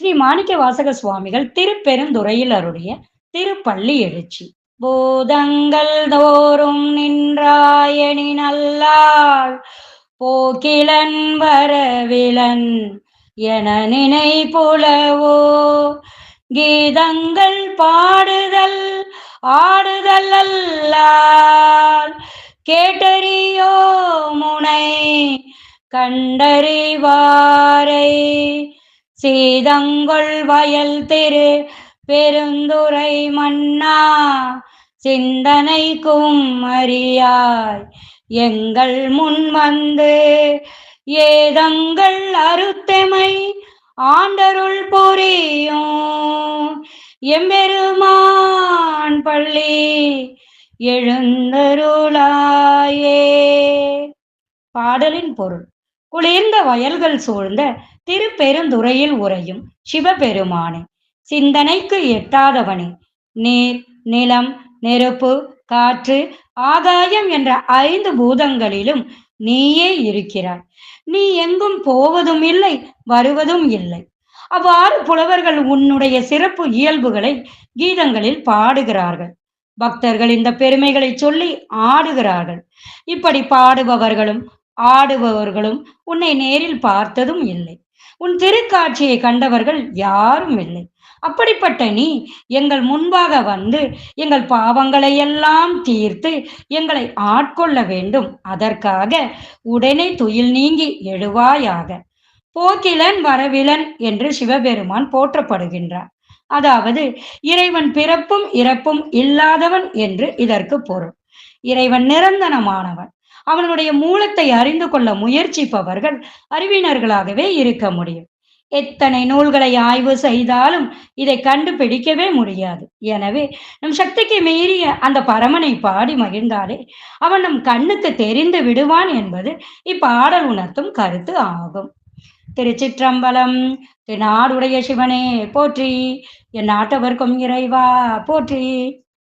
ஸ்ரீ மாணிக்க வாசக சுவாமிகள் திருப்பெருந்துறையில் அருடைய திருப்பள்ளி எழுச்சி. பூதங்கள் தோறும் நின்றாயணி நல்லாள் போக்கிலன் வரவிலன் என நினை புலவோ கீதங்கள் பாடுதல் ஆடுதல் அல்லால் கேட்டறியோ முனை கண்டறிவாரை. சீதங்கொள் வயல் திரு பெருந்துரை மன்னா சிந்தனைக்கும் அறியாய் எங்கள் முன் வந்து ஏதங்கள் அறுத்தமை ஆண்டருள் புரியும் எம்பெருமான் பள்ளி எழுந்தருளாயே. பாடலின் பொருள். குளிர்ந்த வயல்கள் சூழ்ந்த திருப்பெருந்துறையில் உறையும் சிவபெருமானே. சிந்தனைக்கு எட்டாதவனே. நீர் நிலம் நெருப்பு காற்று ஆகாயம் என்ற ஐந்து பூதங்களிலும் நீயே இருக்கிறாய். நீ எங்கும் போவதும் இல்லை வருவதும் இல்லை. அவ்வாறு புலவர்கள் உன்னுடைய சிறப்பு இயல்புகளை கீதங்களில் பாடுகிறார்கள். பக்தர்கள் இந்த பெருமைகளை சொல்லி ஆடுகிறார்கள். இப்படி பாடுபவர்களும் ஆடுபவர்களும் உன்னை நேரில் பார்த்ததும் இல்லை. உன் திருக்காட்சியை கண்டவர்கள் யாரும் இல்லை. அப்படிப்பட்ட நீ எங்கள் முன்பாக வந்து எங்கள் பாவங்களை எல்லாம் தீர்த்து எங்களை ஆட்கொள்ள வேண்டும். அதற்காக உடனே துயில் நீங்கி எழுவாயாக. போக்கிலன் வரவிலன் என்று சிவபெருமான் போற்றப்படுகின்றார். அதாவது இறைவன் பிறப்பும் இறப்பும் இல்லாதவன் என்று இதற்கு பொருள். இறைவன் நிரந்தனமானவன். அவனுடைய மூலத்தை அறிந்து கொள்ள முயற்சிப்பவர்கள் அறிவினர்களாகவே இருக்க முடியும். எத்தனை நூல்களை ஆய்வு செய்தாலும் இதை கண்டுபிடிக்கவே முடியாது. எனவே நம் சக்திக்கு மீறிய அந்த பரமனை பாடி மகிழ்ந்தாலே அவன் நம் கண்ணுக்கு தெரிந்து விடுவான் என்பது இப்பாடல் உணர்த்தும் கருத்து ஆகும். திருச்சிற்றம்பலம் திருநாடுடைய சிவனே போற்றி. என் நாட்டவர்க்கும் இறைவா போற்றி.